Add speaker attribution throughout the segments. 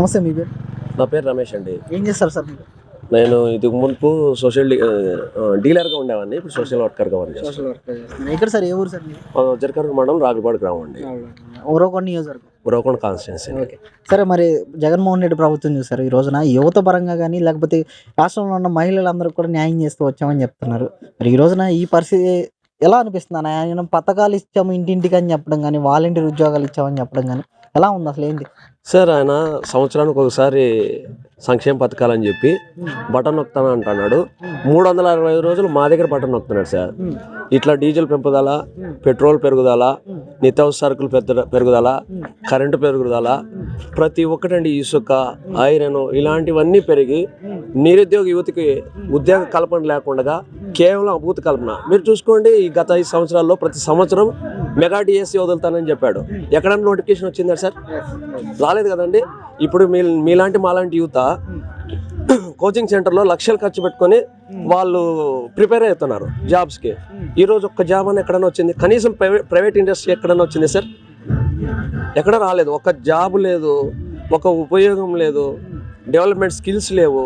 Speaker 1: నమస్తే మీ పేరు?
Speaker 2: నా పేరు రమేష్ అండి.
Speaker 1: ఏం చేస్తారు సార్ మీరు?
Speaker 2: నేను ఇది మునుపు సోషల్ డీలర్గా ఉండేవాడిని. ఇప్పుడు సోషల్ వర్కర్గా వర్క్
Speaker 1: సోషల్ వర్క్ చేస్తున్నారు? ఎక్కడ సార్ ఏ ఊరు సార్ మీరు?
Speaker 2: జరకర్ మండలం రాగులపాడు గ్రామం అండి.
Speaker 1: ఊరకొండ నియోజకవర్గం.
Speaker 2: Uravakonda constituency
Speaker 1: okay. సరే మరి జగన్మోహన్ రెడ్డి ప్రభుత్వం చూసారు ఈ రోజున. యువత పరంగా కానీ లేకపోతే రాష్ట్రంలో ఉన్న మహిళలందరూ కూడా న్యాయం చేస్తూ వచ్చామని చెప్తున్నారు. మరి ఈ రోజున ఈ పరిస్థితి ఎలా అనిపిస్తుంది? ఆయన పథకాలు ఇచ్చాము ఇంటింటికి అని చెప్పడం కానీ వాలంటీర్ ఉద్యోగాలు ఇచ్చామని చెప్పడం కానీ ఎలా ఉంది అసలు ఏంటి?
Speaker 2: సార్ ఆయన సంవత్సరానికి ఒకసారి సంక్షేమ పథకాలని చెప్పి బటన్ నొక్కుతాను అంటున్నాడు. మూడు వందల అరవై ఐదు రోజులు మా దగ్గర బటన్ నొక్కుతున్నాడు సార్. ఇట్లా డీజిల్ పెంపుదల పెట్రోల్ పెరుగుదల నిత్యావసర సరుకులు పెద్ద పెరుగుదల కరెంటు పెరుగుదల ప్రతి ఒక్కటండి ఇసుక ఐరన్ ఇలాంటివన్నీ పెరిగి నిరుద్యోగ యువతికి ఉద్యోగ కల్పన లేకుండా కేవలం అభూత కల్పన. మీరు చూసుకోండి ఈ గత ఐదు సంవత్సరాల్లో ప్రతి సంవత్సరం మెగా డిఎస్సీ వదులుతానని చెప్పాడు. ఎక్కడన్నా నోటిఫికేషన్ వచ్చిందా సార్? రాలేదు కదండి. ఇప్పుడు మీ మీలాంటి మాలాంటి యువత కోచింగ్ సెంటర్లో లక్షలు ఖర్చు పెట్టుకొని వాళ్ళు ప్రిపేర్ అవుతున్నారు జాబ్స్కి. ఈరోజు ఒక్క జాబ్ అని ఎక్కడన్నా వచ్చింది? కనీసం ప్రైవేట్ ప్రైవేట్ ఇండస్ట్రీ ఎక్కడన్నా వచ్చింది సార్? ఎక్కడ రాలేదు. ఒక జాబ్ లేదు ఒక ఉపయోగం లేదు డెవలప్మెంట్ స్కిల్స్ లేవు.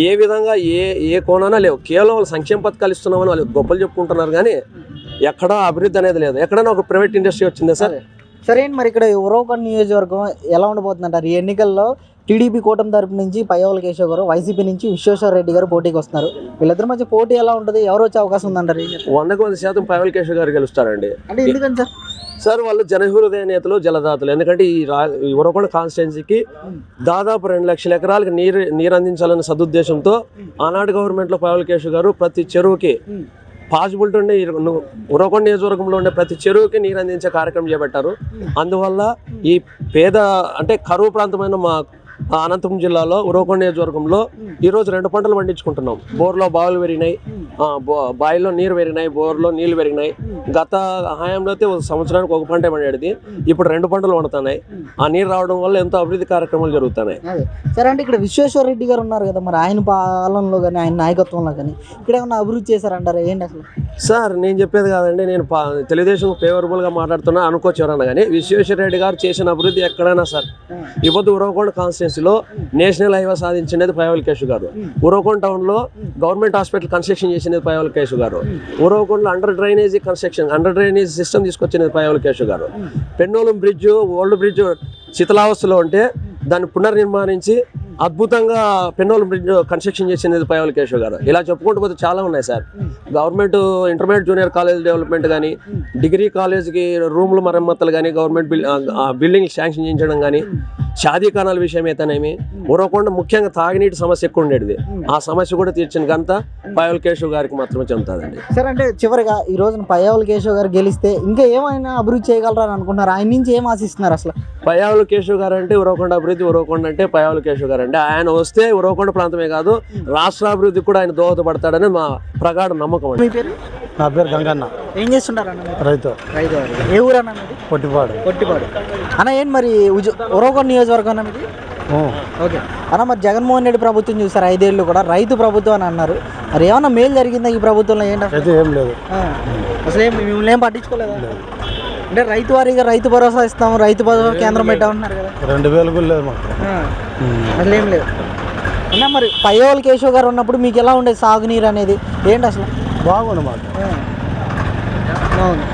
Speaker 2: ఏ విధంగా ఏ ఏ కోణాన లేవు. కేవలం వాళ్ళు సంక్షేమ పథకాలు ఇస్తున్నామని వాళ్ళు గొప్పలు చెప్పుకుంటున్నారు కానీ ఎక్కడా అభివృద్ధి అనేది లేదు. ఎక్కడైనా ఒక ప్రైవేట్ ఇండస్ట్రీ వచ్చిందా సార్?
Speaker 1: సరే మరి ఇక్కడ ఊరకొండ నియోజకవర్గం ఎలా ఉండబోతుంది అంటారు ఈ ఎన్నికల్లో టీడీపీ కూటమి తరపు నుంచి పయ్యవల కేశవ్ గారు వైసీపీ నుంచి విశ్వేశ్వర రెడ్డి గారు పోటీకి వస్తున్నారు. వీళ్ళిద్దరి మధ్య పోటీ ఎలా ఉంటుంది? ఎవరు వచ్చే అవకాశం ఉందంటారు?
Speaker 2: వందకు వంద శాతం పైవల్ కేశవ్ గారు గెలుస్తారండి.
Speaker 1: అంటే ఎందుకని సార్?
Speaker 2: సార్ వాళ్ళు జనహృదయ నేతలు జలదాతలు. ఎందుకంటే ఈ రా ఈ ఉరవకొండ కాన్స్టిట్యున్సీకి దాదాపు రెండు లక్షల ఎకరాలకు నీరు నీరు అందించాలనే సదుద్దేశంతో ఆనాడు గవర్నమెంట్లో పైవల్ కేశవ్ గారు ప్రతి చెరువుకి పాసిబిలిటీ ఉండే ఉరవకొండ నియోజకవర్గంలో ఉండే ప్రతి చెరువుకి నీరు అందించే కార్యక్రమం చేపట్టారు. అందువల్ల ఈ పేద అంటే కరువు ప్రాంతమైన మా అనంతపురం జిల్లాలో ఉరవకొండ నియోజకవర్గంలో ఈరోజు రెండు పంటలు పండించుకుంటున్నాం. బోర్లో బావులు పెరిగినాయి. బావిలో నీరు పెరిగినాయి బోర్లో నీళ్ళు పెరిగినాయి. గత హయాంలో అయితే ఒక సంవత్సరానికి ఒక పంట పండేది. ఇప్పుడు రెండు పంటలు పండుతున్నాయి. ఆ నీరు రావడం వల్ల ఎంతో అభివృద్ధి కార్యక్రమాలు జరుగుతున్నాయి.
Speaker 1: సరే అంటే ఇక్కడ విశ్వేశ్వర రెడ్డి గారు ఉన్నారు కదా మరి ఆయన పాలనలో కానీ ఆయన నాయకత్వంలో కానీ ఇక్కడ ఏమన్నా అభివృద్ధి చేశారంటారా? ఏంటి అసలు?
Speaker 2: సార్ నేను చెప్పేది కాదండి నేను తెలుగుదేశం ఫేవరబుల్గా మాట్లాడుతున్నా అనుకోవచ్చు ఎవరన్నా కానీ విశ్వేశ్వర రెడ్డి గారు చేసిన అభివృద్ధి ఎక్కడైనా సార్. పొద్దు ఉరవకొండ కాన్స్టిట్యున్సీలో నేషనల్ హైవే సాధించినది పైవల్ కేశు గారు. ఉరవకొండ టౌన్లో గవర్నమెంట్ హాస్పిటల్ కన్స్ట్రక్షన్ చేసినది పైవల్ కేశు గారు. ఉరవకొండలో under drainage construction under drainage system తీసుకొచ్చినది Payyavula Keshav గారు. పెన్నోలం బ్రిడ్జ్ ఓల్డ్ బ్రిడ్జ్ శిథిలావస్థలో ఉంటే దాన్ని పునర్నిర్మాణించి అద్భుతంగా పెన్నోలం బ్రిడ్జ్ కన్స్ట్రక్షన్ చేసినది పైవల్ కేశవ్ గారు. ఇలా చెప్పుకుంటూ పోతే చాలా ఉన్నాయి sir. Government intermediate junior college development కానీ డిగ్రీ కాలేజ్కి రూములు మరమ్మతులు కానీ గవర్నమెంట్ బిల్ బిల్డింగ్ శాంక్షన్ చేయించడం కానీ షాదీ ఖానాల విషయం అయితేనేమి ఉరవకుండా ముఖ్యంగా తాగునీటి సమస్య ఎక్కువ ఉండేది ఆ సమస్య కూడా తీర్చిన ఘనత పైవల్ కేశవ్ గారికి మాత్రమే చెందుతుందండి.
Speaker 1: సరే అంటే చివరిగా ఈ రోజున పయ్యవల కేశవ్ గారు గెలిస్తే ఇంకా ఏమైనా అభివృద్ధి చేయగలరా అని అనుకుంటున్నారు? ఆయన నుంచి ఏం ఆశిస్తున్నారు అసలు?
Speaker 2: పయ్యావుల కేశవ్ గారు అంటే ఉరవకొండ అభివృద్ధి ఉరవకొండ అంటే పయ్యావుల కేశవ్ గారు అంటే ఆయన వస్తే ఉరవకొండ ప్రాంతమే కాదు రాష్ట్ర అభివృద్ధికి కూడా ఆయన దోహదపడతాడని మా ప్రగాఢ నమ్మకం అండి.
Speaker 3: నా పేరు గంగన్న.
Speaker 1: ఏం చేస్తుంటారు?
Speaker 3: రైతు.
Speaker 1: రైతు. ఏ ఊరు అన్న
Speaker 3: పొట్టిపాడు.
Speaker 1: కొట్టిపాడు అన్న ఏంటి మరి ఉజ- ఉరవకొండ నియోజకవర్గం అన్న. ఓకే. అన్న మరి జగన్మోహన్ రెడ్డి ప్రభుత్వం చూసారు ఐదేళ్ళు కూడా రైతు ప్రభుత్వం అని అన్నారు. మరి ఏమన్నా మేలు జరిగిందా ఈ ప్రభుత్వంలో? ఏంటి అసలు?
Speaker 3: అయితే ఏం లేదు.
Speaker 1: అసలు ఏం మిమ్మల్ని ఏం పట్టించుకోలేదా? అంటే రైతు వారీగా రైతు భరోసా ఇస్తాము రైతు భరోసా కేంద్రం పెట్టామన్నారు కదా.
Speaker 3: రెండు వేలు కూడా లేదు మాకు.
Speaker 1: అసలు ఏం లేదు. అన్న మరి పయ్యోల కేశవ్ గారు ఉన్నప్పుడు మీకు ఎలా ఉండేది సాగునీరు అనేది? ఏంటి అసలు?
Speaker 3: బాగుంది మాకు. బాగుంది.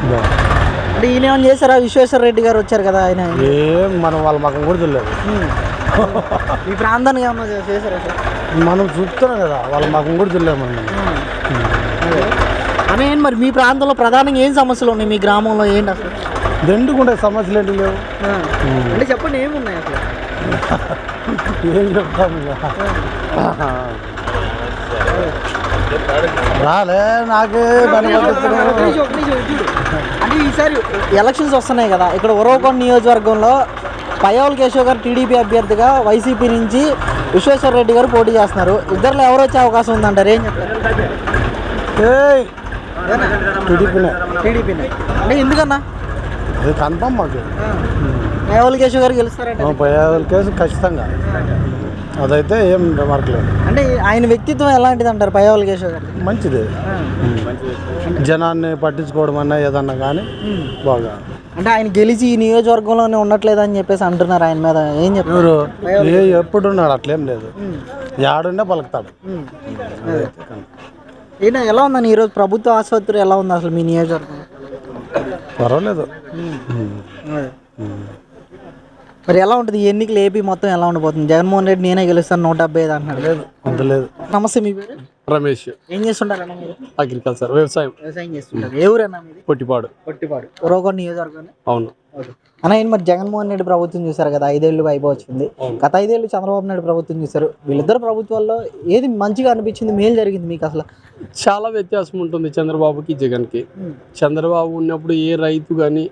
Speaker 1: అంటే ఈయన ఏమైనా చేశారా? విశ్వేశ్వర రెడ్డి గారు వచ్చారు కదా ఆయన.
Speaker 3: ఏం మనం వాళ్ళ మాకు కూడా తెలియదు.
Speaker 1: ఈ ప్రాంతానికి ఏమన్నా చేశారా
Speaker 3: మనం చూస్తున్నాం కదా వాళ్ళ మాకు కూడా తెలియదు మనం
Speaker 1: ఏంటి మరి మీ ప్రాంతంలో ప్రధానంగా ఏం సమస్యలు ఉన్నాయి? మీ గ్రామంలో ఏంటి అసలు?
Speaker 3: దెండుకుంటే సమస్యలు ఏంటి లేవు.
Speaker 1: అంటే చెప్పండి ఏమున్నాయి అసలు?
Speaker 3: ఏం చెప్తాం ఇక. రాలే నాకే.
Speaker 1: అంటే ఈసారి ఎలక్షన్స్ వస్తున్నాయి కదా ఇక్కడ ఉరవకొండ నియోజకవర్గంలో పయ్యవల్ కేశవ్ గారు టీడీపీ అభ్యర్థిగా వైసీపీ నుంచి విశ్వేశ్వర రెడ్డి గారు పోటీ చేస్తున్నారు. ఇద్దరిలో ఎవరు వచ్చే అవకాశం ఉందంటారు? ఏం చెప్తారు?
Speaker 3: టీడీపీనే.
Speaker 1: టీడీపీని. అంటే ఎందుకన్నా?
Speaker 3: అది కన్ఫామ్ మాకు.
Speaker 1: కేశవ్ గారు గెలుస్తారంట
Speaker 3: పై కేసు ఖచ్చితంగా. అదైతే ఏం రిమార్క్ లేదు.
Speaker 1: అంటే ఆయన వ్యక్తిత్వం ఎలాంటిది అంటారు పయ్యవల్ కేశవ్ గారు
Speaker 3: మంచిది. జనాన్ని పట్టించుకోవడం అన్నా ఏదన్నా కానీ బాగా.
Speaker 1: అంటే ఆయన గెలిచి ఈ నియోజకవర్గంలోనే ఉండట్లేదు అని చెప్పేసి అంటున్నారు ఆయన మీద. ఏం చెప్తారు?
Speaker 3: ఏ ఎప్పుడున్నాడు అట్లేం లేదు. యాడుండే పలుకుతాడు. అదైతే కనుక.
Speaker 1: ఏంటో ఎలా ఉందని ఈరోజు ప్రభుత్వ ఆసుపత్రి ఎలా ఉంది అసలు మీ నియోజకవర్గం
Speaker 3: పర్వాలేదు.
Speaker 1: మరి ఎలా ఉంటుంది? ఈ ఎన్నికలు ఏపీ మొత్తం ఎలా ఉండబోతుంది? జగన్మోహన్ రెడ్డి నేనే గెలుస్తాను నూట డెబ్బై ఐదు అంటున్నాడు.
Speaker 3: లేదు అంత లేదు.
Speaker 1: నమస్తే మీ పేరు?
Speaker 3: రమేష్.
Speaker 1: ఏం చేస్తుంటారన్న మీరు?
Speaker 3: అగ్రికల్చర్ వ్యవసాయం.
Speaker 1: వ్యవసాయం చేస్తుంటారు. ఏ ఊరన్నా మీది
Speaker 3: పొట్టిపాడు.
Speaker 1: పొట్టిపాడు. రోగం నియోజకవర్గం
Speaker 3: అవును.
Speaker 1: అన్న ఏంటి మరి జగన్మోహన్ రెడ్డి ప్రభుత్వం చూసారు కదా ఐదేళ్ళు వచ్చింది. గత ఐదేళ్ళు చంద్రబాబు నాయుడు ప్రభుత్వం చూసారు. వీళ్ళిద్దరు ప్రభుత్వాల్లో ఏది మంచిగా అనిపించింది మేలు జరిగింది మీకు అసలు?
Speaker 4: చాలా వ్యత్యాసం ఉంటుంది చంద్రబాబుకి జగన్కి. చంద్రబాబు ఉన్నప్పుడు ఏ రైతు కానీ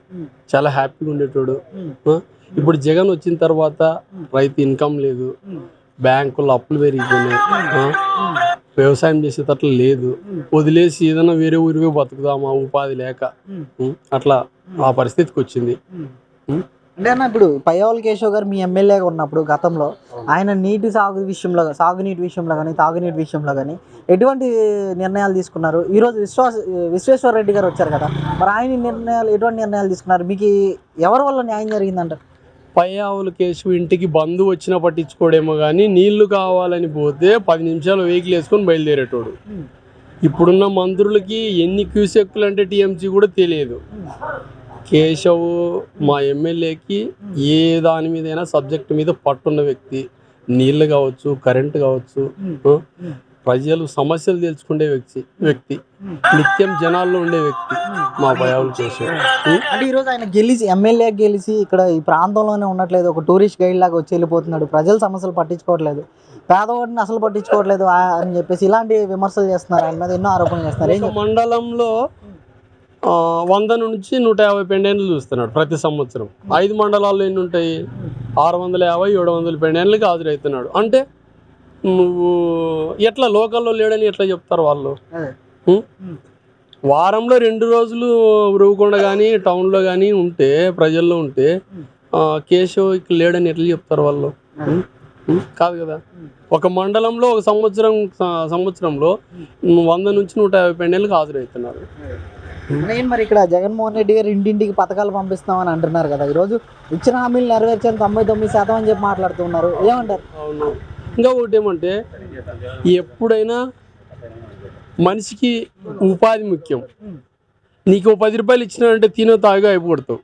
Speaker 4: చాలా హ్యాపీగా ఉండేటోడు? ఇప్పుడు జగన్ వచ్చిన తర్వాత రైతు ఇన్కమ్ లేదు. బ్యాంకుల్లో అప్పులు పెరిగిపోయినాయి? వ్యవసాయం చేసేటట్లు లేదు. వదిలేసి ఏదైనా వేరే ఊరివే బతుకుదామా ఉపాధి లేక? అట్లా ఆ పరిస్థితికి వచ్చింది?
Speaker 1: అంటే అన్న ఇప్పుడు పయ్యావుల కేశవ్ గారు మీ ఎమ్మెల్యేగా ఉన్నప్పుడు గతంలో ఆయన నీటి సాగు విషయంలో సాగునీటి విషయంలో కానీ తాగునీటి విషయంలో కానీ ఎటువంటి నిర్ణయాలు తీసుకున్నారు? ఈరోజు విశ్వాస విశ్వేశ్వర రెడ్డి గారు వచ్చారు కదా మరి ఆయన నిర్ణయాలు ఎటువంటి నిర్ణయాలు తీసుకున్నారు? మీకు ఎవరి వల్ల న్యాయం జరిగిందంట
Speaker 4: పై ఆవుల కేసు ఇంటికి బంధు వచ్చినా పట్టించుకోడేమో కానీ నీళ్ళు కావాలని పోతే పది నిమిషాలు వెహికల్ వేసుకొని బయలుదేరేటోడు. ఇప్పుడున్న మంత్రులకి ఎన్ని క్యూసెక్కులు అంటే టీఎంసీ కూడా తెలియదు. కేశవ్ మా ఎమ్మెల్యేకి ఏ దాని మీదైనా సబ్జెక్ట్ మీద పట్టున్న వ్యక్తి. నీళ్ళు కావచ్చు కరెంటు కావచ్చు ప్రజలు సమస్యలు తెలుసుకునే వ్యక్తి వ్యక్తి. నిత్యం జనాల్లో ఉండే వ్యక్తి మా భయాలు ఉం?
Speaker 1: అంటే ఈరోజు ఆయన గెలిచి ఎమ్మెల్యే గెలిచి ఇక్కడ ఈ ప్రాంతంలోనే ఉండట్లేదు. ఒక టూరిస్ట్ గైడ్ లాగా వచ్చి వెళ్ళిపోతున్నాడు. ప్రజల సమస్యలు పట్టించుకోవట్లేదు. పేదవాడిని అసలు పట్టించుకోవట్లేదు అని చెప్పేసి ఇలాంటి విమర్శలు చేస్తున్నారు. ఆయన మీద ఎన్నో ఆరోపణలు చేస్తున్నారు?
Speaker 4: మండలంలో వంద నుంచి నూట యాభై పెండెన్లు చూస్తున్నాడు ప్రతి సంవత్సరం. ఐదు మండలాల్లో ఎన్ని ఉంటాయి? ఆరు వందల యాభై ఏడు వందల పెండెన్లకి హాజరవుతున్నాడు అంటే నువ్వు ఎట్లా లోకల్లో లేడని ఎట్లా చెప్తారు వాళ్ళు? వారంలో రెండు రోజులు ఉరువుకొండ కానీ టౌన్లో కానీ ఉంటే ప్రజల్లో ఉంటే కేశవ్ ఇక్కడ లేడని ఎట్లా చెప్తారు వాళ్ళు? కాదు కదా? ఒక మండలంలో ఒక సంవత్సరం సంవత్సరంలో వంద నుంచి నూట యాభై పెండెన్లకు హాజరవుతున్నారు
Speaker 1: నేను మరి ఇక్కడ జగన్మోహన్ రెడ్డి గారు ఇంటింటికి పథకాలు పంపిస్తామని అంటున్నారు కదా. ఈరోజు ఇచ్చిన హామీలు నెరవేర్చాను తొంభై తొమ్మిది శాతం అని చెప్పి మాట్లాడుతున్నారు. ఏమంటారు?
Speaker 4: అవును. ఇంకా ఒకటి ఏమంటే ఎప్పుడైనా మనిషికి ఉపాధి ముఖ్యం. నీకు పది రూపాయలు ఇచ్చినాడంటే తినో తాగా అయిపోతావు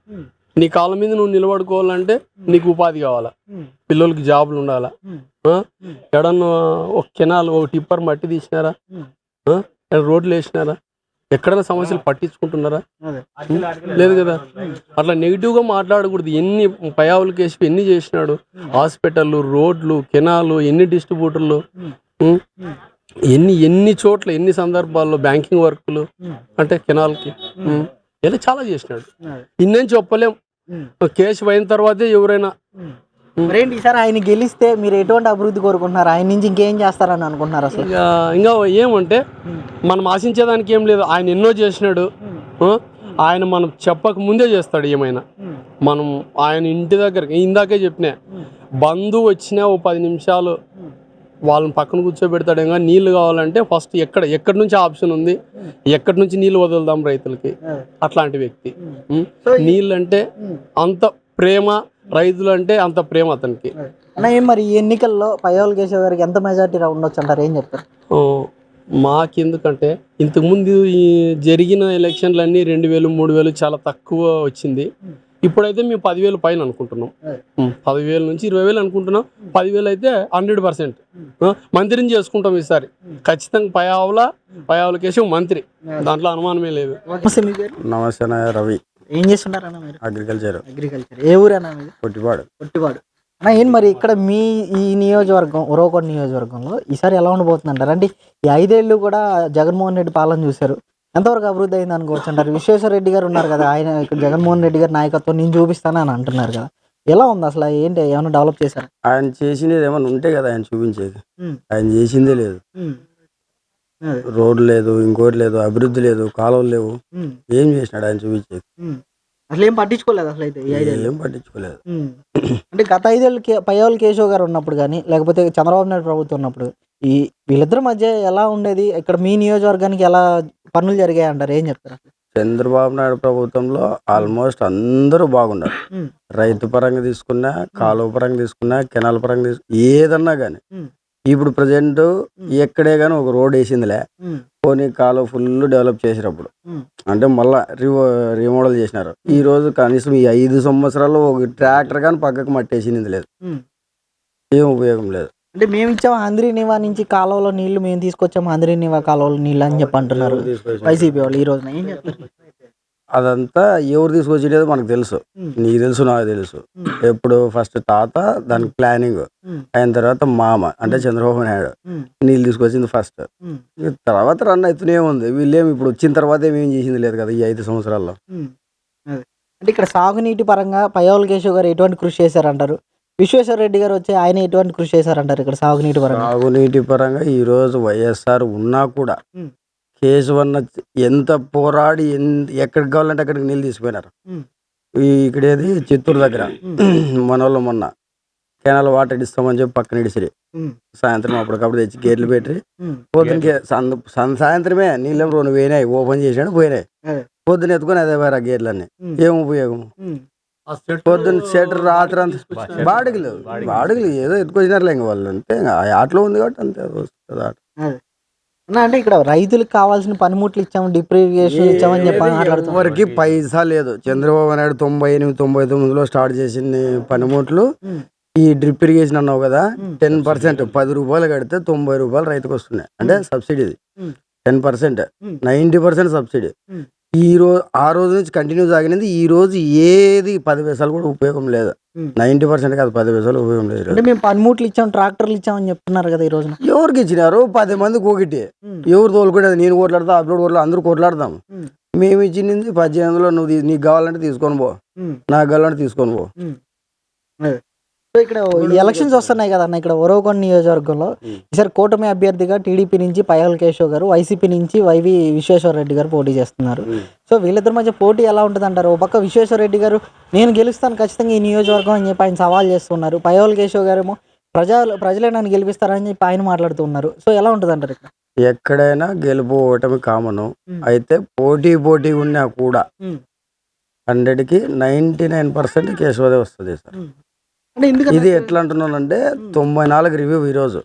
Speaker 4: నీ కాళ్ళ మీద నువ్వు నిలబడుకోవాలంటే నీకు ఉపాధి కావాలా? పిల్లలకి జాబులు ఉండాలా? ఆ? ఎడన్నా ఒక కెనాల్ ఒక టిప్పర్ మట్టి తీసినారా? ఎక్కడ రోడ్లు వేసినారా? ఎక్కడైనా సమస్యలు పట్టించుకుంటున్నారా. లేదు కదా. అట్లా నెగిటివ్గా మాట్లాడకూడదు. ఎన్ని పయావుల కేసు ఎన్ని చేసినాడు? హాస్పిటల్ రోడ్లు కెనాలు ఎన్ని డిస్ట్రిబ్యూటర్లు? ఎన్ని ఎన్ని చోట్ల ఎన్ని సందర్భాల్లో బ్యాంకింగ్ వర్కులు? అంటే కెనాల్కి. ఇలా చాలా చేసినాడు. ఇన్నేం చెప్పలేం. కేసు అయిన తర్వాతే ఎవరైనా
Speaker 1: మరేంటి ఈసారి ఆయన గెలిస్తే మీరు ఎటువంటి అభివృద్ధి కోరుకుంటున్నారు? ఆయన నుంచి ఇంకేం చేస్తారని అనుకుంటున్నారు అసలు?
Speaker 4: ఇంకా ఇంకా ఏమంటే మనం ఆశించేదానికి ఏం లేదు. ఆయన ఎన్నో చేసినాడు? ఆయన మనం చెప్పక ముందే చేస్తాడు ఏమైనా. మనం ఆయన ఇంటి దగ్గర ఇందాకే చెప్పినా బంధువు వచ్చినా ఓ పది నిమిషాలు వాళ్ళని పక్కన కూర్చోబెడతాడు కానీ నీళ్ళు కావాలంటే ఫస్ట్ ఎక్కడ ఎక్కడి నుంచి ఆప్షన్ ఉంది? ఎక్కడి నుంచి నీళ్ళు వదులుదాం రైతులకి? అట్లాంటి వ్యక్తి? నీళ్ళు అంటే అంత ప్రేమ రైతులు అంటే అంత ప్రేమ అతనికి.
Speaker 1: అన్న ఏం మరి ఈ ఎన్నికల్లో పయ్యావుల కేశవ్ గారికి ఎంత మెజార్టీ ఉండొచ్చు అంటారు? ఏం చెప్తారు?
Speaker 4: మాకెందుకంటే ఇంతకుముందు ఈ జరిగిన ఎలక్షన్లన్నీ రెండు వేలు మూడు వేలు చాలా తక్కువ వచ్చింది. ఇప్పుడైతే మేము పదివేలు పైన అనుకుంటున్నాం. పదివేల నుంచి ఇరవై వేలు అనుకుంటున్నాం. పదివేలు అయితే హండ్రెడ్ పర్సెంట్. మంత్రిని చేసుకుంటాం ఈసారి. ఖచ్చితంగా పయావుల పయావుల కేసు మంత్రి. దాంట్లో అనుమానమే లేదు.
Speaker 1: నమస్తే
Speaker 3: రవి.
Speaker 1: ఏం చేస్తున్నారన్న మీరు?
Speaker 3: అగ్రికల్చర్
Speaker 1: అగ్రికల్చర్ ఏ ఊరన్నా మీది
Speaker 3: పొట్టిపాడు.
Speaker 1: పొట్టివాడు అన్న ఏం మరి ఇక్కడ మీ ఈ నియోజకవర్గం ఉరవకొండ నియోజకవర్గంలో ఈసారి ఎలా ఉండబోతుంది అంటారు అంటే ఈ ఐదేళ్ళు కూడా జగన్మోహన్ రెడ్డి పాలన చూశారు. ఎంతవరకు అభివృద్ధి అయింది అనుకోవచ్చు అంటారు విశ్వేశ్వర రెడ్డి గారు ఉన్నారు కదా ఆయన ఇక్కడ జగన్మోహన్ రెడ్డి గారి నాయకత్వం నేను చూపిస్తాను అని అంటున్నారు కదా. ఎలా ఉంది అసలు? ఏంటి ఏమైనా డెవలప్ చేశారు?
Speaker 5: ఆయన చేసినది ఏమైనా ఉంటే కదా ఆయన చూపించేది. ఆయన చేసిందే లేదు. రోడ్డు లేదు ఇంకోటి లేదు అభివృద్ధి లేదు కాలువలు లేవు. ఏం చేసినాడు ఆయన చూపించేది
Speaker 1: అసలు ఏం పట్టించుకోలేదు అసలు అయితే ఈ ఐదేళ్ళు.
Speaker 5: ఏం పట్టించుకోలేదు.
Speaker 1: అంటే గత ఐదేళ్ళు కే పయ్యవల్ కేశవ్ గారు ఉన్నప్పుడు కానీ లేకపోతే చంద్రబాబు నాయుడు ప్రభుత్వం ఉన్నప్పుడు ఈ వీళ్ళిద్దరి మధ్య ఎలా ఉండేది? ఇక్కడ మీ నియోజకవర్గానికి ఎలా పనులు జరిగాయి అంటారు? ఏం చెప్తారు
Speaker 5: చంద్రబాబు నాయుడు ప్రభుత్వంలో ఆల్మోస్ట్ అందరూ బాగున్నారు. రైతు పరంగా తీసుకున్నా కాలువ పరంగా తీసుకున్నా కెనాల్ పరంగా తీసుకు ఏదన్నా కానీ. ఇప్పుడు ప్రజెంట్ ఎక్కడే కానీ ఒక రోడ్ వేసిందిలే. పోనీ కాలువ ఫుల్ డెవలప్ చేసినప్పుడు. అంటే మళ్ళా రివో రీమోడల్ చేసినారు. ఈ రోజు కనీసం ఈ ఐదు సంవత్సరాల్లో ఒక ట్రాక్టర్ కానీ పక్కకు మట్టేసింది లేదు. ఏం ఉపయోగం లేదు.
Speaker 1: అంటే మేము ఇచ్చాము ఆంధ్రీ నివా నుంచి కాలువలో నీళ్ళు మేము తీసుకొచ్చాము ఆంధ్రీ నివా కాలువలో నీళ్ళు అని చెప్పి అంటున్నారు వైసీపీ వాళ్ళు ఈ రోజున. ఏం చెప్తారు
Speaker 5: అదంతా ఎవరు తీసుకొచ్చేది మనకు తెలుసు. నీకు తెలుసు నాకు తెలుసు. ఎప్పుడు ఫస్ట్ తాత దానికి ప్లానింగ్. అయిన తర్వాత మామ అంటే చంద్రబాబు నాయుడు. నీళ్ళు తీసుకొచ్చింది ఫస్ట్. తర్వాత రన్ అవుతూనే ఉంది వీళ్ళేం ఇప్పుడు వచ్చిన తర్వాత ఏమేం చేసింది లేదు కదా ఈ ఐదు సంవత్సరాల్లో.
Speaker 1: అంటే ఇక్కడ సాగునీటి పరంగా పయ్యావుల కేశవ్ గారు ఎటువంటి కృషి చేశారంటారు విశ్వేశ్వర రెడ్డి గారు వచ్చి ఆయన ఎటువంటి కృషి చేశారంటారు ఇక్కడ సాగునీటి పరంగా
Speaker 5: సాగునీటి పరంగా ఈ రోజు వైఎస్ఆర్ ఉన్నా కూడా. కేశవన్న ఎంత పోరాడి ఎక్కడికి కావాలంటే అక్కడికి నీళ్ళు తీసుకుపోయినారు.
Speaker 1: ఉమ్.
Speaker 5: ఈ ఇక్కడ ఏది? చిత్తూరు దగ్గర. మన వాళ్ళు మొన్న కెనాల్ వాటర్ ఇస్తామని చెప్పి పక్కన ఇడిసిరి. సాయంత్రం అప్పటికప్పుడు తెచ్చి గేట్లు పెట్టి. పొద్దునకి సాయంత్రమే నీళ్ళు రెండు పోయినాయి? ఓపెన్ చేసాడు పోయినాయి.
Speaker 1: అదే.
Speaker 5: పొద్దున ఎత్తుకొని అదే పోయారు ఆ గేట్లన్నీ. ఏం ఉపయోగం. పొద్దున్న షెటర్ రాత్రి అంత బాడుగులు బాడుగులు. ఏదో ఎత్తుకొచ్చినారులే ఇంక వాళ్ళు. అంతే ఆ ఆటలో ఉంది కాబట్టి అంతే వస్తుంది ఆట.
Speaker 1: అన్న, అంటే ఇక్కడ రైతులకు కావాల్సిన పనిముట్లు ఇచ్చాము డ్రిప్ ఇరిగేషన్ ఇచ్చామని చెప్పి మాట్లాడుతున్నారు
Speaker 5: ఎవరికి పైసా లేదు చంద్రబాబు నాయుడు తొంభై ఎనిమిది తొంభై తొమ్మిదిలో స్టార్ట్ చేసిన పనిముట్లు. ఈ డ్రిప్ ఇరిగేషన్ అన్నావు కదా. టెన్ పర్సెంట్ పది రూపాయలు కడితే తొంభై రూపాయలు రైతుకు వస్తున్నాయి అంటే subsidy
Speaker 1: um.
Speaker 5: Ten percent. Ninety percent subsidy. ఈ రోజు ఆ రోజు నుంచి కంటిన్యూ సాగినది ఈ రోజు ఏది పది పైసలు కూడా ఉపయోగం లేదు.
Speaker 1: ఉమ్.
Speaker 5: నైంటీ పర్సెంట్ కాదు పది పైసలు ఉపయోగం లేదు
Speaker 1: అంటే మేము పనిముట్లు ఇచ్చాం ట్రాక్టర్లు ఇచ్చామని చెప్తున్నారు కదా ఈ రోజున.
Speaker 5: ఎవరికి ఇచ్చినారు? పది మందికి ఒకటి. ఎవరు తోలుకునేది? నేను కొట్లాడతా అప్లోడ్ కొట్లాడు అందరూ కొట్లాడతాం. మేము ఇచ్చింది పద్దెనిమిది వందలు నువ్వు నీకు కావాలంటే తీసుకొని పో. నాకు కావాలంటే తీసుకొని పో.
Speaker 1: ఇక్కడ ఎలక్షన్స్ వస్తున్నాయి కదా అన్న ఇక్కడ ఒరవకొండ నియోజకవర్గంలో. ఈసారి కూటమి అభ్యర్థిగా టీడీపీ నుంచి పయ్యాల కేశవ్ గారు వైసీపీ నుంచి వైవి విశ్వేశ్వర రెడ్డి గారు పోటీ చేస్తున్నారు. సో వీళ్ళిద్దరి మధ్య పోటీ ఎలా ఉంటుంది అంటారు ఒక పక్క విశ్వేశ్వర రెడ్డి గారు నేను గెలుస్తాను ఖచ్చితంగా ఈ నియోజకవర్గం అని చెప్పి ఆయన సవాల్ చేస్తున్నారు. పయ్యాల కేశవ్ గారేమో ప్రజలు ప్రజలే నన్ను గెలిపిస్తారని చెప్పి ఆయన మాట్లాడుతున్నారు సో ఎలా ఉంటుంది అంటారు ఇక్కడ?
Speaker 5: ఎక్కడైనా గెలుపు ఓటమి కామను. అయితే పోటీ పోటీ ఉన్నా కూడా. హండ్రెడ్కి నైంటీ నైన్ పర్సెంట్ కేశవదే వస్తుంది సార్. ఇది ఎట్లా అంటున్నానంటే తొంభై నాలుగు రివ్యూ ఈరోజు.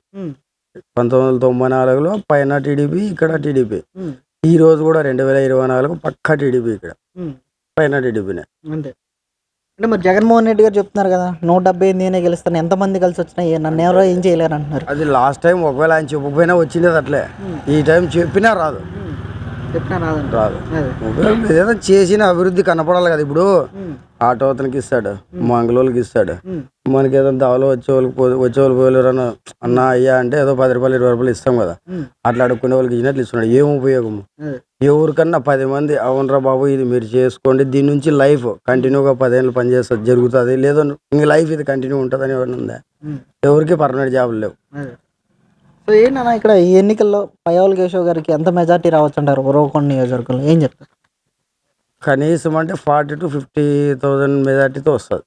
Speaker 5: పంతొమ్మిది వందల తొంభై నాలుగులో పైన టీడీపీ ఇక్కడ టీడీపీ. ఈ రోజు కూడా రెండు వేల ఇరవై నాలుగు పక్కా టీడీపీ ఇక్కడ. పైన టీడీపీనే.
Speaker 1: అంతే. అంటే మరి జగన్మోహన్ రెడ్డి గారు చెప్తున్నారు కదా నూట డెబ్బై ఎనిమిది నేనే గెలుస్తాను ఎంతమంది కలిసి వచ్చినా నన్ను ఎవరో ఏం చేయలేరు అంటున్నారు.
Speaker 5: అది లాస్ట్ టైం ఒకవేళ ఆయన చెప్పకపోయినా వచ్చిండేది అట్లే. ఈ టైం చెప్పినా రాదు.
Speaker 1: చెప్పినా
Speaker 5: రాదు.
Speaker 1: అదే.
Speaker 5: ఉపయోగం లేదు. ఏదో చేసిన అభివృద్ధి కనపడాలి కదా ఇప్పుడు. ఆటో అతనికి ఇస్తాడు మంగళోళ్ళకి ఇస్తాడు. మనకి ఏదో దావలో వచ్చే వాళ్ళకి వచ్చే వాళ్ళు పోలేరు అన్న అన్న అయ్యా అంటే ఏదో పది రూపాయలు ఇరవై రూపాయలు ఇస్తాం కదా. అట్లా అడుక్కునే వాళ్ళకి ఇచ్చినట్లు ఇస్తున్నాడు ఏం ఉపయోగం
Speaker 1: అదే.
Speaker 5: ఎవరికన్నా పది మంది అవునరా బాబు ఇది మీరు చేసుకోండి దీని నుంచి లైఫ్ కంటిన్యూగా పదేళ్ళు పనిచేస్తుంది జరుగుతుంది లేదో ఇంక లైఫ్ ఇది కంటిన్యూ ఉంటుంది అని ఉందా. ఎవరికి పర్మనెంట్ జాబులు లేవు.
Speaker 1: సో ఏంటన్నా ఇక్కడ ఈ ఎన్నికల్లో పయ్యావుల కేశవ్ గారికి ఎంత మెజార్టీ రావచ్చు అంటారు ఉరవకొండ నియోజకవర్గంలో ఏం చెప్తారు
Speaker 5: కనీసం అంటే ఫార్టీ టు ఫిఫ్టీ థౌజండ్ మెజార్టీతో వస్తుంది.